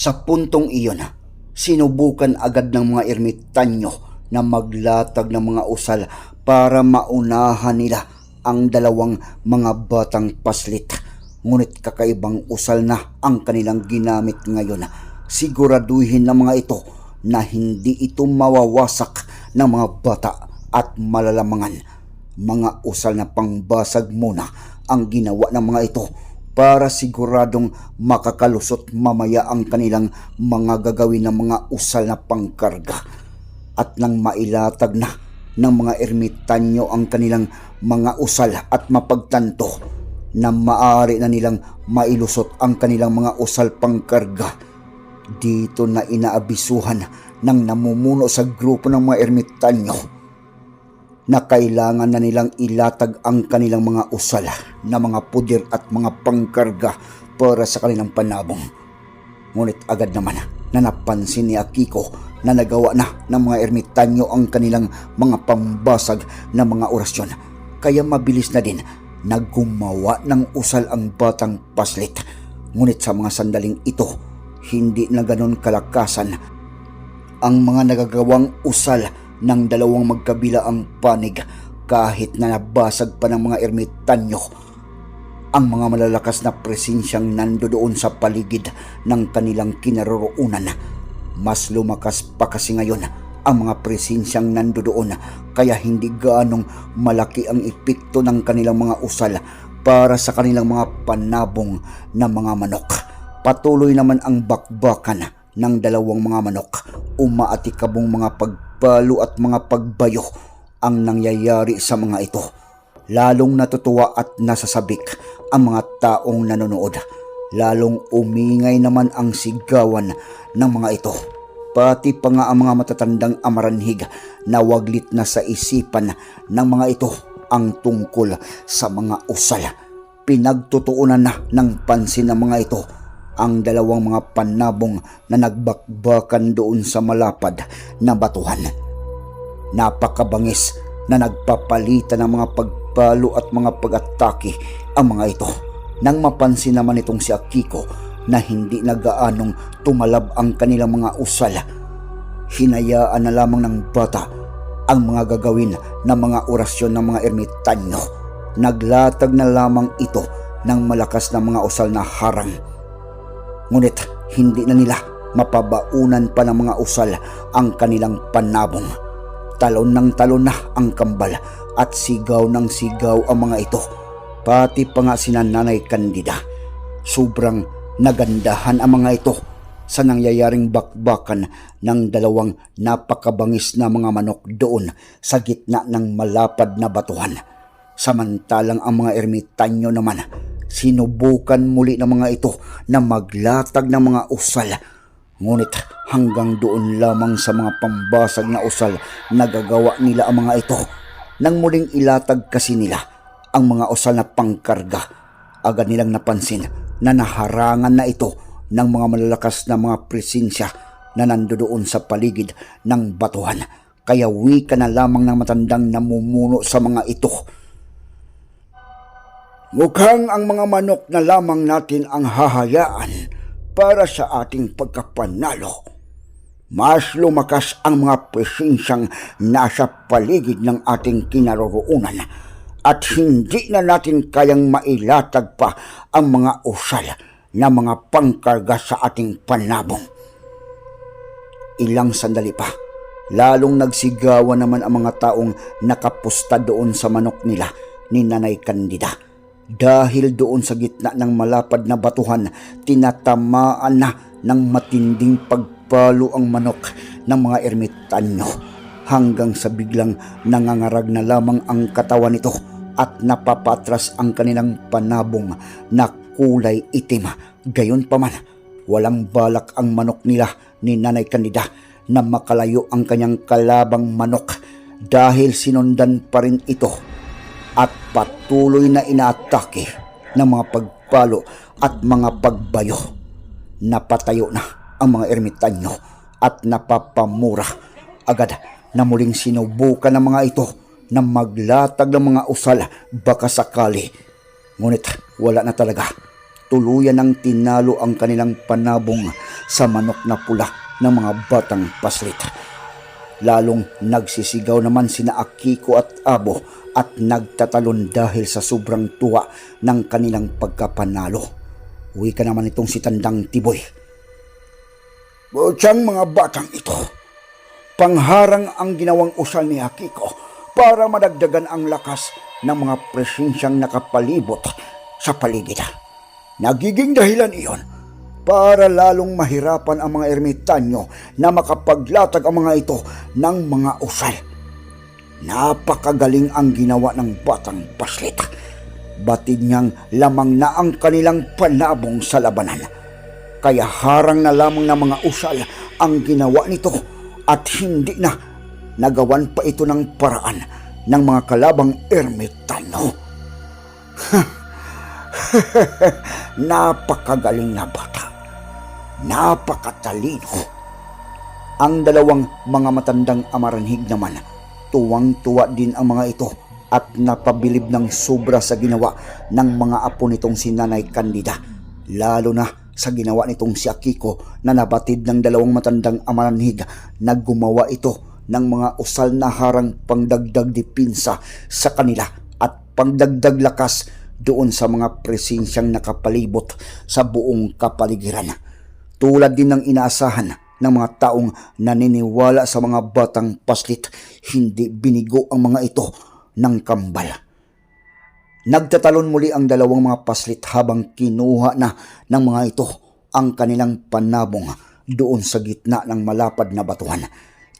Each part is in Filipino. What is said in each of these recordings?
Sa puntong iyon, sinubukan agad ng mga ermitanyo na maglatag ng mga usal para maunahan nila ang dalawang mga batang paslit. Ngunit kakaibang usal na ang kanilang ginamit ngayon. Siguraduhin ng mga ito na hindi ito mawawasak ng mga bata at malalamangan. Mga usal na pangbasag muna ang ginawa ng mga ito para siguradong makakalusot mamaya ang kanilang mga gagawin ng mga usal na pangkarga. At nang mailatag na ng mga ermitanyo ang kanilang mga usal at mapagtanto na maaari na nilang mailusot ang kanilang mga usal pangkarga. Dito na inaabisuhan ng namumuno sa grupo ng mga ermitanyo na kailangan na nilang ilatag ang kanilang mga usal na mga pudir at mga pangkarga para sa kanilang panabong. Ngunit agad naman na napansin ni Akiko na nagawa na ng mga ermitanyo ang kanilang mga pambasag na mga orasyon. Kaya mabilis na din na gumawa ng usal ang batang paslit. Ngunit sa mga sandaling ito, hindi na ganon kalakasan ang mga nagagawang usal ng dalawang magkabila ang panig kahit na nabasag pa ng mga ermitanyo ang mga malalakas na presensyang nandoon sa paligid ng kanilang kinaroroonan. Mas lumakas pa kasi ngayon ang mga presensyang nandoon kaya hindi gaanong malaki ang epekto ng kanilang mga usal para sa kanilang mga panabong na mga manok. Patuloy naman ang bakbakan ng dalawang mga manok. Umaatikabong mga pagpalo at mga pagbayo ang nangyayari sa mga ito. Lalong natutuwa at nasasabik ang mga taong nanonood. Lalong umingay naman ang sigawan ng mga ito. Pati pa nga ang mga matatandang amaranhig na waglit na sa isipan ng mga ito ang tungkol sa mga usal. Pinagtutuunan na ng pansin ng mga ito ang dalawang mga panabong na nagbakbakan doon sa malapad na batuhan. Napakabangis na nagpapalitan ng mga pagpalo at mga pag-atake ang mga ito. Nang mapansin naman itong si Akiko na hindi na gaanong tumalab ang kanilang mga usal, hinayaan na lamang ng bata ang mga gagawin ng mga orasyon ng mga ermitanyo. Naglatag na lamang ito ng malakas na mga usal na harang Ngunit hindi na nila mapabaunan pa ng mga usal ang kanilang panabong. Talon ng talon na ang kambal at sigaw ng sigaw ang mga ito. Pati pa nga sina Nanay Candida. Sobrang nagandahan ang mga ito sa nangyayaring bakbakan ng dalawang napakabangis na mga manok doon sa gitna ng malapad na batuhan. Samantalang ang mga ermitanyo naman sinubukan muli ng mga ito na maglatag ng mga usal. Ngunit hanggang doon lamang sa mga pambasag na usal nagagawa nila ang mga ito. Nang muling ilatag kasi nila ang mga usal na pangkarga, agad nilang napansin na naharangan na ito ng mga malalakas na mga presensya na nandoon sa paligid ng batuhan. Kaya wika na lamang ng matandang namumuno sa mga ito Mukhang ang mga manok na lamang natin ang hahayaan para sa ating pagkapanalo. Mas lumakas ang mga presensyang nasa paligid ng ating kinaroroonan at hindi na natin kayang mailatag pa ang mga usal na mga pangkarga sa ating panabong. Ilang sandali pa, lalong nagsigawan naman ang mga taong nakapusta doon sa manok nila ni Nanay Candida dahil doon sa gitna ng malapad na batuhan, tinatamaan na ng matinding pagpalo ang manok ng mga ermitanyo hanggang sa biglang nangangarag na lamang ang katawan nito at napapatras ang kanilang panabong na kulay itim. Gayon pa man, walang balak ang manok nila ni Nanay Candida na makalayo ang kanyang kalabang manok dahil sinundan pa rin ito at patuloy na inaatake ng mga pagpalo at mga pagbayo. Napatayo na ang mga ermitanyo at napapamura agad na muling sinubukan ng mga ito na maglatag ng mga usal baka sakali. Ngunit wala na talaga. Tuluyan ng tinalo ang kanilang panabong sa manok na pula ng mga batang paslit. Lalong nagsisigaw naman sina Akiko at Abo at nagtatalon dahil sa sobrang tuwa ng kanilang pagkapanalo. Uwi ka naman itong si Tandang Tiboy. Butsang mga batang ito, pangharang ang ginawang usal ni Akiko para madagdagan ang lakas ng mga presensyang nakapalibot sa paligid. Nagiging dahilan iyon para lalong mahirapan ang mga ermitanyo na makapaglatag ang mga ito ng mga usal. Napakagaling ang ginawa ng batang paslit. Batid niyang lamang na ang kanilang panabong sa labanan. Kaya harang na lamang ng mga usal ang ginawa nito at hindi na nagawan pa ito ng paraan ng mga kalabang ermitanyo. Napakagaling na bata. Napakatalino. Ang dalawang mga matandang amaranhig naman, tuwang-tuwa din ang mga ito at napabilib ng sobra sa ginawa ng mga apo nitong si Nanay Candida. Lalo na sa ginawa nitong si Akiko na nabatid ng dalawang matandang amaranhig na gumawa ito ng mga usal na harang pangdagdag dipinsa sa kanila at pangdagdag lakas doon sa mga presensyang nakapalibot sa buong kapaligiran. Tulad din ng inaasahan ng mga taong naniniwala sa mga batang paslit, hindi binigo ang mga ito ng kambal. Nagtatalon muli ang dalawang mga paslit habang kinuha na ng mga ito ang kanilang panabong doon sa gitna ng malapad na batuhan.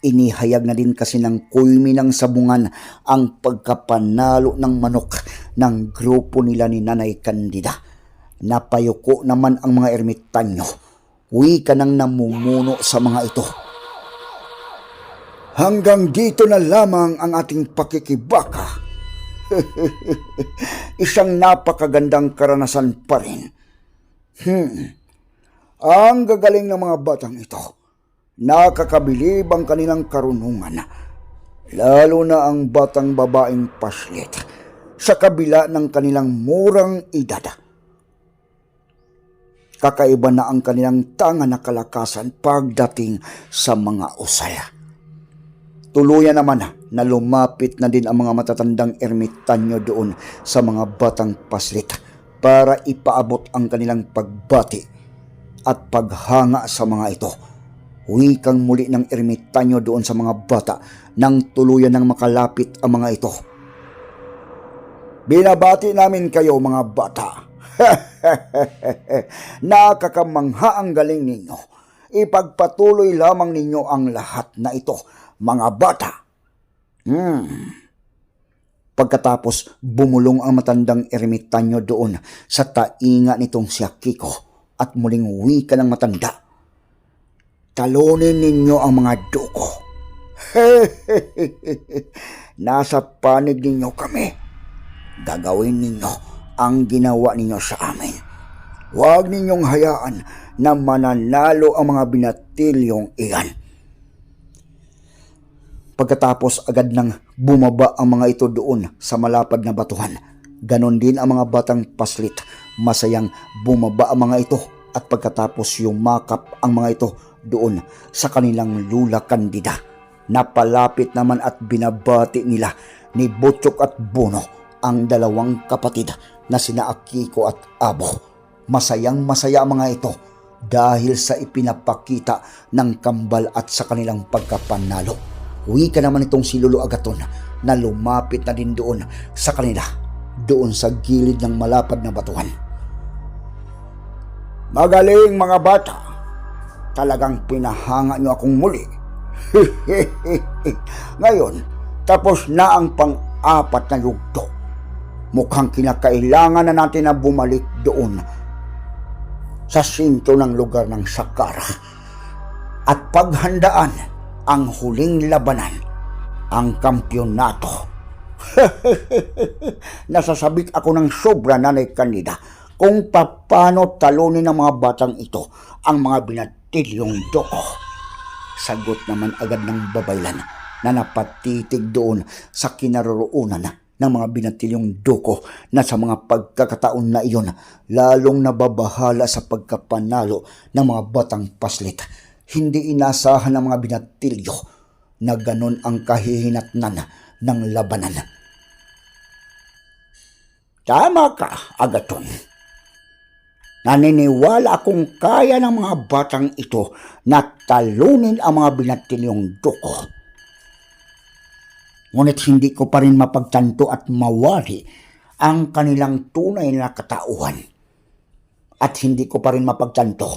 Inihayag na din kasi ng kulmi ng sabungan ang pagkapanalo ng manok ng grupo nila ni Nanay Candida. Napayuko naman ang mga ermitanyo. Uwi ka nang namumuno sa mga ito. Hanggang dito na lamang ang ating pakikibaka. Isang napakagandang karanasan pa rin. Hmm. Ang gagaling ng mga batang ito. Nakakabilib ang kanilang karunungan. Lalo na ang batang babaeng paslit sa kabila ng kanilang murang edad. Kakaiba na ang kanilang tanga na kalakasan pagdating sa mga usal. Tuluyan naman na lumapit na din ang mga matatandang ermitanyo doon sa mga batang paslit para ipaabot ang kanilang pagbati at paghanga sa mga ito. Wikang muli ng ermitanyo doon sa mga bata nang tuluyan ng makalapit ang mga ito. Binabati namin kayo mga bata. Nakakamangha ang galing ninyo. Ipagpatuloy lamang ninyo ang lahat na ito, mga bata. Hmm. Pagkatapos, bumulong ang matandang ermitanyo doon sa tainga nitong si Akiko at muling wika ng matanda. Talunin ninyo ang mga duko. Nasa panig ninyo kami. Gagawin ninyo ang ginawa ninyo sa amin. Huwag ninyong hayaan na mananalo ang mga binatilyong iyan. Pagkatapos agad nang bumaba ang mga ito doon sa malapad na batuhan. Ganon din ang mga batang paslit. Masayang bumaba ang mga ito at pagkatapos yumakap ang mga ito doon sa kanilang lula kandida. Napalapit naman at binabati nila ni Butchok at Bono ang dalawang kapatid na sina Akiko at Abo. Masayang masaya mga ito dahil sa ipinapakita ng kambal at sa kanilang pagkapanalo. Uwi ka naman itong si Lolo Agaton na lumapit na din doon sa kanila, doon sa gilid ng malapad na batuhan. Magaling mga bata, talagang pinahanga niyo akong muli. Ngayon, tapos na ang pang-apat na yugto. Mukhang kinakailangan na natin na bumalik doon sa sintro ng lugar ng Sakara at paghandaan ang huling labanan, ang kampyonato. Nasasabik ako ng sobra nanay kanida kung paano talunin ng mga batang ito ang mga binatilyong doko. Sagot naman agad ng babaylan na napatitig doon sa kinaroroonan ng mga binatilyong doko na sa mga pagkakataon na iyon lalong nababahala sa pagkapanalo ng mga batang paslit. Hindi inasahan ng mga binatilyo na ganon ang kahihinatnan ng labanan. Tama ka, Agaton. Naniniwala akong kaya ng mga batang ito na talunin ang mga binatilyong duko. Ngunit hindi ko pa rin mapagtanto at mawari ang kanilang tunay na katauhan. At hindi ko pa rin mapagtanto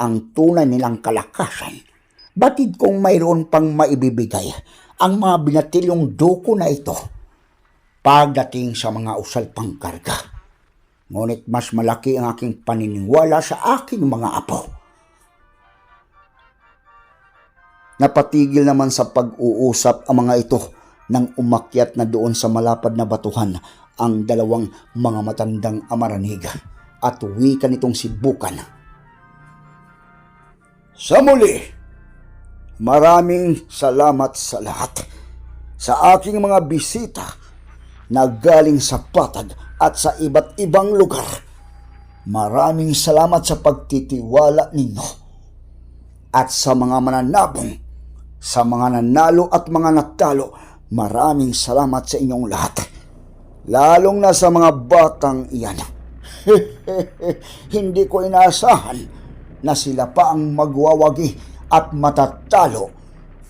ang tunay nilang kalakasan. Batid kong mayroon pang maibibigay ang mga binatilyong duko na ito pagdating sa mga usal pangkarga. Ngunit mas malaki ang aking paniniwala sa aking mga apo. Napatigil naman sa pag-uusap ang mga ito nang umakyat na doon sa malapad na batuhan ang dalawang mga matandang amaranig at wika nitong si Bukan. Sa muli, maraming salamat sa lahat sa aking mga bisita na galing sa patag at sa iba't ibang lugar. Maraming salamat sa pagtitiwala ninyo at sa mga mananabong, sa mga nanalo at mga natalo, maraming salamat sa inyong lahat. Lalong na sa mga batang iyan. Hindi ko inaasahan na sila pa ang magwawagi at matatalo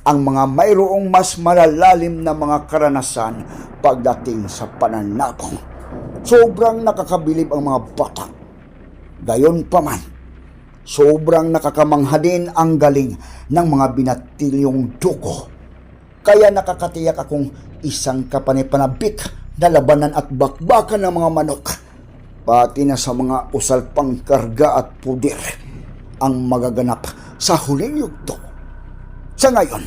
ang mga mayroong mas malalalim na mga karanasan pagdating sa pananabong. Sobrang nakakabilib ang mga bata. Gayon pa man, sobrang nakakamangha din ang galing ng mga binatilyong dugo. Kaya nakakatiyak akong isang kapanipanabik na labanan at bakbakan ng mga manok, pati na sa mga usal pangkarga at pudir ang magaganap sa huling yugto. Sa ngayon,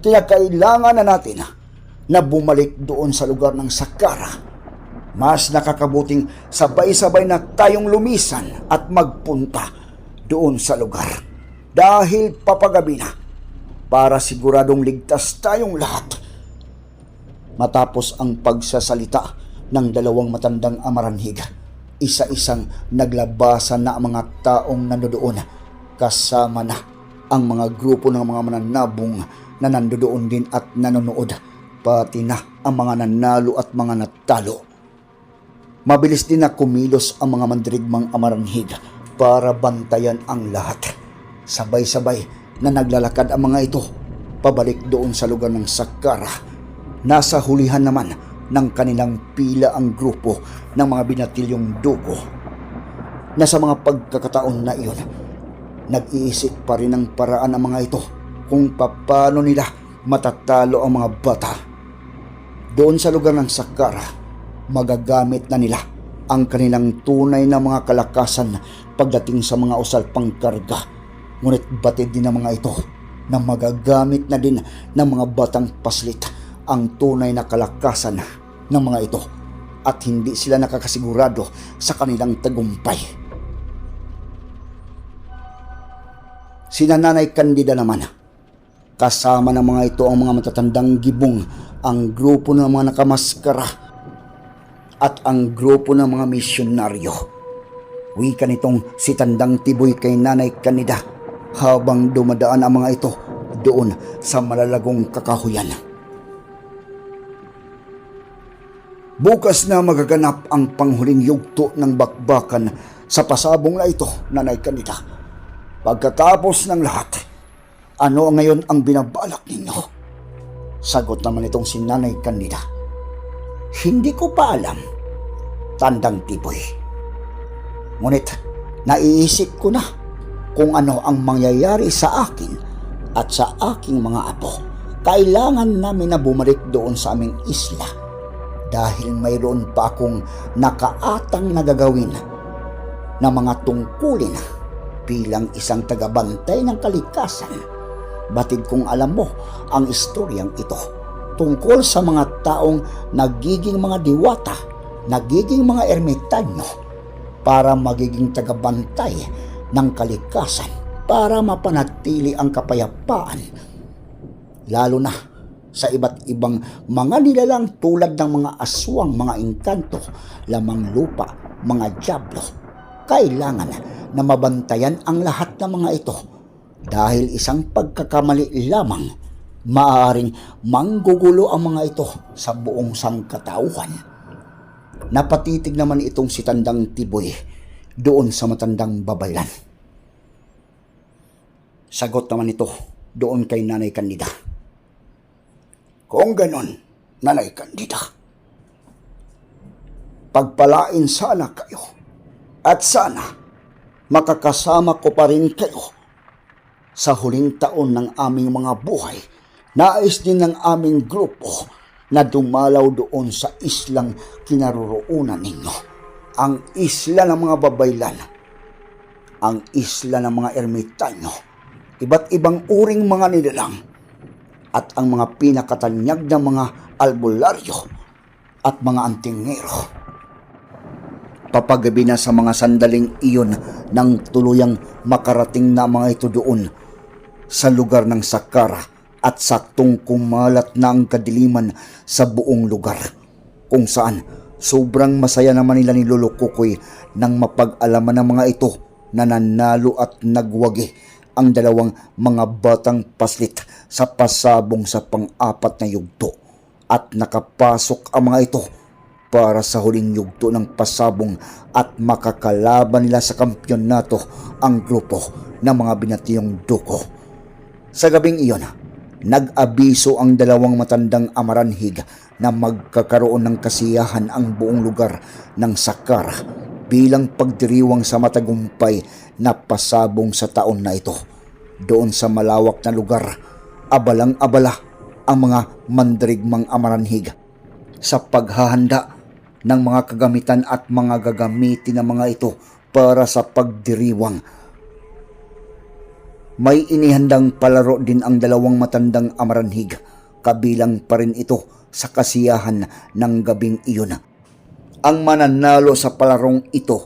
kinakailangan na natin na bumalik doon sa lugar ng Sakara mas nakakabuting sabay-sabay na tayong lumisan at magpunta doon sa lugar. Dahil papagabi na, para siguradong ligtas tayong lahat. Matapos ang pagsasalita ng dalawang matandang amaranhig, isa-isang naglabasan na ang mga taong nandoon kasama na ang mga grupo ng mga mananabong na nandoon din at nanonood pati na ang mga nanalo at mga natalo Mabilis din na kumilos ang mga mandirigmang amaranhig para bantayan ang lahat. Sabay-sabay na naglalakad ang mga ito pabalik doon sa lugar ng Sakara. Nasa hulihan naman ng kanilang pila ang grupo ng mga binatilyong dugo. Na sa mga pagkakataon na iyon, nag-iisip pa rin ng paraan ang mga ito kung paano nila matatalo ang mga bata. Doon sa lugar ng Sakara, magagamit na nila ang kanilang tunay na mga kalakasan pagdating sa mga usal pangkarga. Ngunit batid din ng mga ito na magagamit na din ng mga batang paslit ang tunay na kalakasan ng mga ito at hindi sila nakakasigurado sa kanilang tagumpay. Sina Nanay Candida naman, kasama ng mga ito ang mga matatandang gibong, ang grupo ng mga nakamaskara at ang grupo ng mga misyonaryo. Wika nitong si Tandang Tiboy kay Nanay Kanida habang dumadaan ang mga ito doon sa malalagong kakahuyan. Bukas na magaganap ang panghuling yugto ng bakbakan sa pasabong na ito, Nanay Kanida. Pagkatapos ng lahat, ano ngayon ang binabalak ninyo? Sagot naman itong si Nanay Kanida. Hindi ko pa alam, tandang tiboy. Ngunit naiisip ko na kung ano ang mangyayari sa akin at sa aking mga apo. Kailangan namin na bumalik doon sa aming isla dahil mayroon pa akong nakaatang nagagawin na mga tungkulin bilang isang tagabantay ng kalikasan. Batid kong alam mo ang istoryang ito tungkol sa mga taong nagiging mga diwata, nagiging mga ermitanyo para magiging tagabantay ng kalikasan para mapanatili ang kapayapaan lalo na sa iba't ibang mga nilalang tulad ng mga aswang, mga engkanto, lamang lupa, mga diablo. Kailangan na mabantayan ang lahat ng mga ito dahil isang pagkakamali lamang maaaring manggugulo ang mga ito sa buong sangkatauhan. Napatitig naman itong si Tandang Tiboy doon sa matandang babaylan. Sagot naman ito doon kay Nanay Candida. Kung ganon, Nanay Candida, pagpalain sana kayo at sana makakasama ko pa rin kayo sa huling taon ng aming mga buhay. Nais din ng aming grupo na dumalaw doon sa islang kinaroroonan ninyo. Ang isla ng mga babaylan, ang isla ng mga ermitanyo, iba't ibang uring mga nilalang, at ang mga pinakatanyag ng mga albularyo. At mga antingero. Papagabi na sa mga sandaling iyon nang tuluyang makarating na mga ito doon. Sa lugar ng Sakara at saktong kumalat na ang kadiliman sa buong lugar. Kung saan sobrang masaya naman nila ni Lolo Kukoy nang mapag-alaman ng mga ito na nanalo at nagwagi ang dalawang mga batang paslit sa pasabong sa pang-apat na yugto at nakapasok ang mga ito para sa huling yugto ng pasabong at makakalaban nila sa kampyonato ang grupo ng mga binatiyong duko. Sa gabing iyon, nag-abiso ang dalawang matandang amaranhig na magkakaroon ng kasiyahan ang buong lugar ng Sakara bilang pagdiriwang sa matagumpay na pasabong sa taon na ito. Doon sa malawak na lugar, abalang-abala ang mga mandirigmang amaranhig sa paghahanda ng mga kagamitan at mga gagamitin ng mga ito para sa pagdiriwang. May inihandang palaro din ang dalawang matandang amaranhig, kabilang pa rin ito sa kasiyahan ng gabing iyon. Ang mananalo sa palarong ito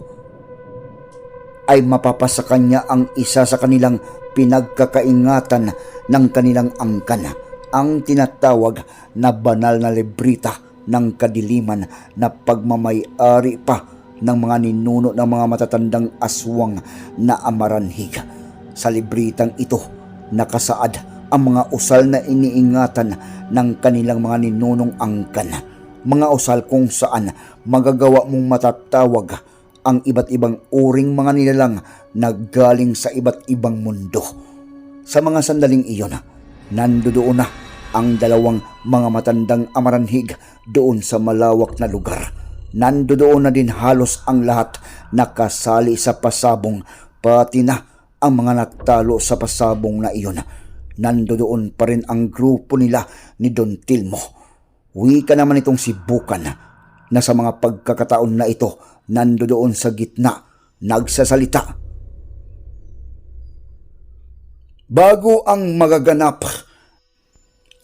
ay mapapasa kanya ang isa sa kanilang pinagkakaingatan ng kanilang angkan, ang tinatawag na banal na librita ng kadiliman na pagmamayari pa ng mga ninuno ng mga matatandang aswang na amaranhig. Sa libritang ito, nakasaad ang mga usal na iniingatan ng kanilang mga ninunong angkan. Mga usal kung saan magagawa mong matatawag ang iba't ibang uring mga nilalang na galing sa iba't ibang mundo. Sa mga sandaling iyon, nandoon na ang dalawang mga matandang amaranhig doon sa malawak na lugar. Nandoon na din halos ang lahat nakasali sa pasabong pati na ang mga natalo sa pasabong na iyon. Nandoon pa rin ang grupo nila ni Don Tilmo. Wika naman itong si Bukan na sa mga pagkakataon na ito nandoon sa gitna nagsasalita. Bago ang magaganap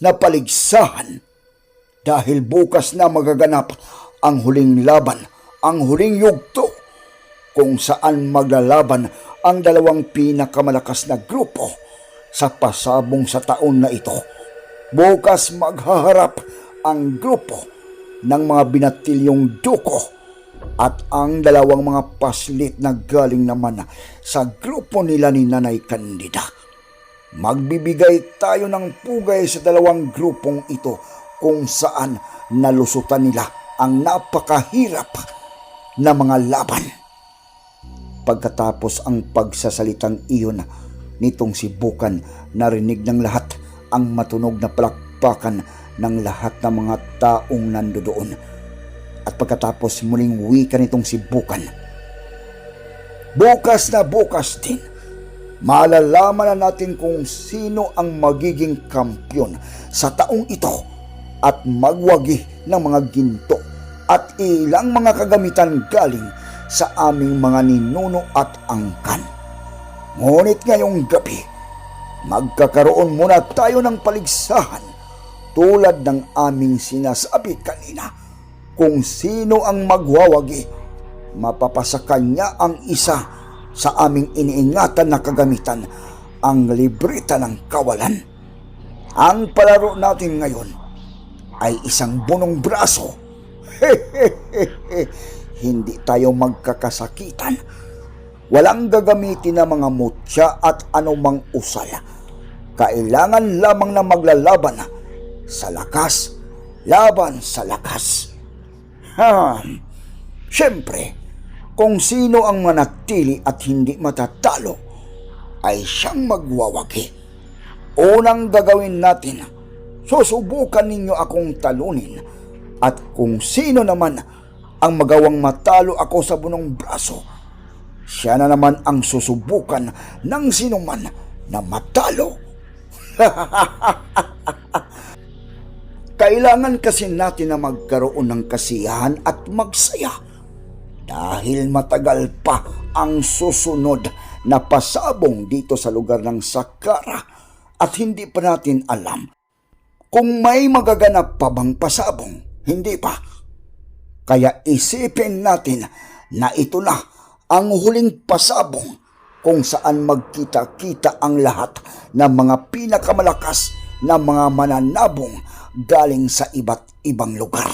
na paligsahan dahil bukas na magaganap ang huling laban, ang huling yugto kung saan maglalaban ang dalawang pinakamalakas na grupo sa pasabong sa taon na ito. Bukas maghaharap ang grupo ng mga binatilyong duko at ang dalawang mga paslit na galing naman sa grupo nila ni Nanay Candida. Magbibigay tayo ng pugay sa dalawang grupong ito kung saan nalusutan nila ang napakahirap na mga laban. Pagkatapos ang pagsasalitang iyon nitong si Bukan, narinig ng lahat ang matunog na palakpakan ng lahat ng mga taong nandoon. At pagkatapos muling wika nitong si Bukan, Bukas na bukas din, malalaman na natin kung sino ang magiging kampyon sa taong ito at magwagi ng mga ginto at ilang mga kagamitan galing sa aming mga ninuno at angkan. Ngunit ngayong gabi, magkakaroon muna tayo ng paligsahan tulad ng aming sinasabi kanina. Kung sino ang magwawagi, mapapasa kanya ang isa sa aming iniingatan na kagamitan, ang libreta ng kawalan. Ang palaro natin ngayon ay isang bunong braso. Hindi tayo magkakasakitan. Walang gagamitin na mga mutya at anumang usal. Kailangan lamang na maglalaban sa lakas, laban sa lakas. Ha, siyempre, kung sino ang manatili at hindi matatalo, ay siyang magwawagi. Unang gagawin natin, susubukan ninyo akong talunin at kung sino naman ang magawang matalo ako sa bunong braso, siya na naman ang susubukan ng sinuman na matalo. Kailangan kasi natin na magkaroon ng kasiyahan at magsaya dahil matagal pa ang susunod na pasabong dito sa lugar ng Sakara at hindi pa natin alam kung may magaganap pa bang pasabong. Hindi pa. Kaya isipin natin na ito na ang huling pasabong kung saan magkita-kita ang lahat ng mga pinakamalakas na mga mananabong galing sa iba't ibang lugar.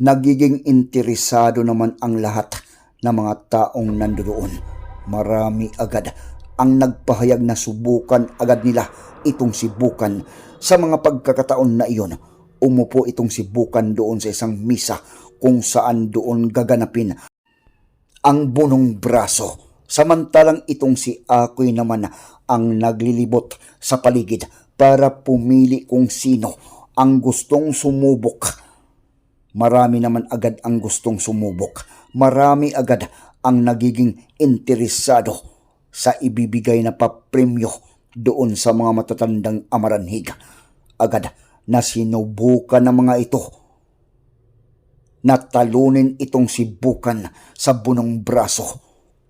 Nagiging interesado naman ang lahat ng mga taong nandoon. Marami agad ang nagpahayag na subukan agad nila itong sibukan sa mga pagkakataon na iyon. Umupo itong sibukan doon sa isang misa kung saan doon gaganapin ang bunong braso. Samantalang itong si Akoy naman ang naglilibot sa paligid para pumili kung sino ang gustong sumubok. Marami naman agad ang gustong sumubok. Marami agad ang nagiging interesado sa ibibigay na papremyo doon sa mga matatandang amaranhig. Agad na sinubukan ng mga ito natalunin itong si Bukan sa bunong braso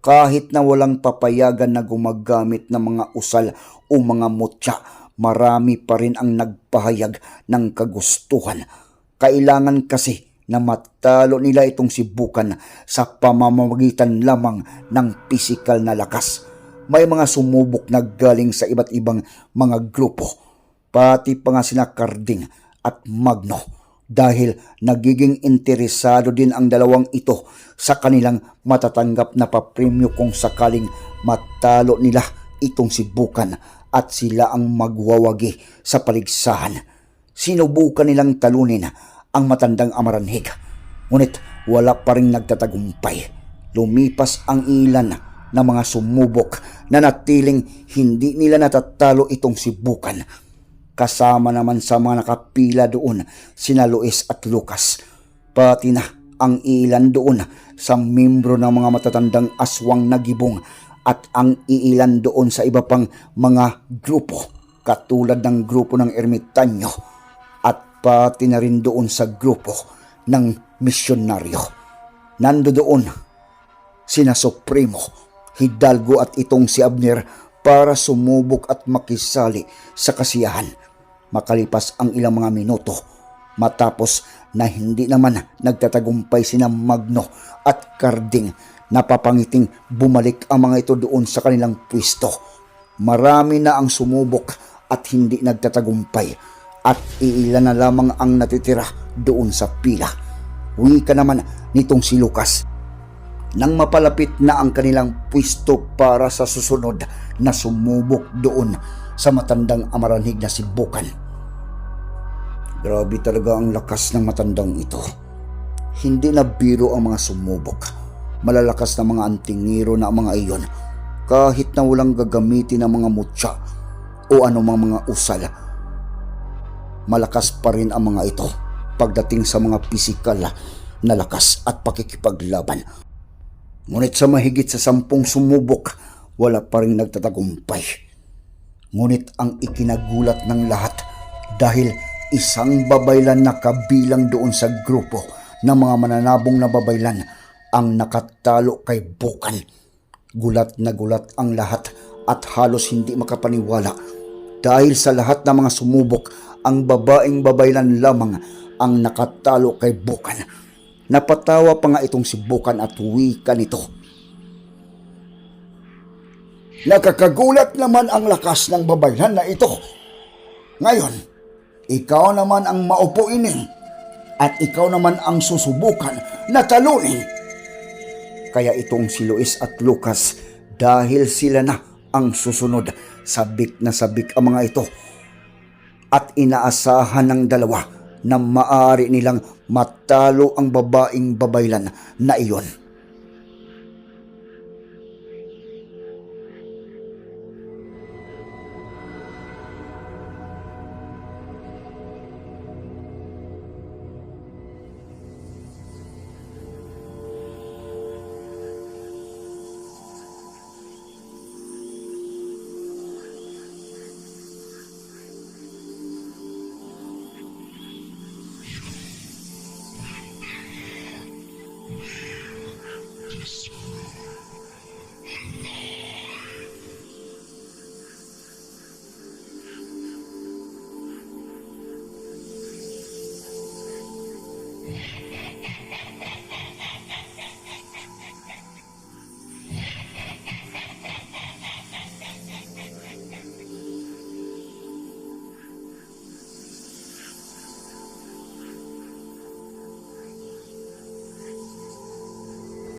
kahit na walang papayagan na gumagamit ng mga usal o mga mutya, marami pa rin ang nagpahayag ng kagustuhan. Kailangan kasi na matalo nila itong si Bukan sa pamamagitan lamang ng pisikal na lakas. May mga sumubok na galing sa iba't ibang mga grupo, pati pa nga sina Carding at Magno dahil nagiging interesado din ang dalawang ito sa kanilang matatanggap na papremyo kung sakaling matalo nila itong si Bukan at sila ang magwawagi sa paligsahan. Sinubukan nilang talunin ang matandang amaranhig. Ngunit wala pa rin nagtatagumpay. Lumipas ang ilan na mga sumubok na natiling hindi nila natatalo itong si Bukan Kasama naman sa mga nakapila doon sina Luis at Lucas. Pati na ang ilan doon sa membro ng mga matatandang aswang na gibong at ang iilan doon sa iba pang mga grupo katulad ng grupo ng ermitanyo at pati na rin doon sa grupo ng misyonaryo. Nando doon sina Supremo, Hidalgo at itong si Abner para sumubok at makisali sa kasiyahan makalipas ang ilang mga minuto matapos na hindi naman nagtatagumpay sina Magno at Carding napapangiting bumalik ang mga ito doon sa kanilang pwesto. Marami na ang sumubok at hindi nagtatagumpay at iilan na lamang ang natitira doon sa pila. Wika naman nitong si Lucas nang mapalapit na ang kanilang pwesto para sa susunod na sumubok doon sa matandang amaranhig na si Bukan. Grabe talaga ang lakas ng matandang ito. Hindi na biro ang mga sumubok. Malalakas na mga antingiro na ang mga iyon kahit na walang gagamitin ng mga mutya o anumang mga usal. Malakas pa rin ang mga ito pagdating sa mga pisikal na lakas at pakikipaglaban. Ngunit sa mahigit sa sampung sumubok, wala pa rin nagtatagumpay. Ngunit ang ikinagulat ng lahat dahil isang babaylan na kabilang doon sa grupo ng mga mananabong na babaylan ang nakatalo kay Bukan. Gulat na gulat ang lahat at halos hindi makapaniwala dahil sa lahat ng mga sumubok ang babaeng babaylan lamang ang nakatalo kay Bukan. Napatawa pa nga itong si Bukan at wika nito. Nakakagulat naman ang lakas ng babaylan na ito. Ngayon, ikaw naman ang maupo ining at ikaw naman ang susubukan na talunin. Kaya itong si Luis at Lucas dahil sila na ang susunod, sabik na sabik ang mga ito. At inaasahan ng dalawa na maaari nilang matalo ang babaeng babaylan na iyon.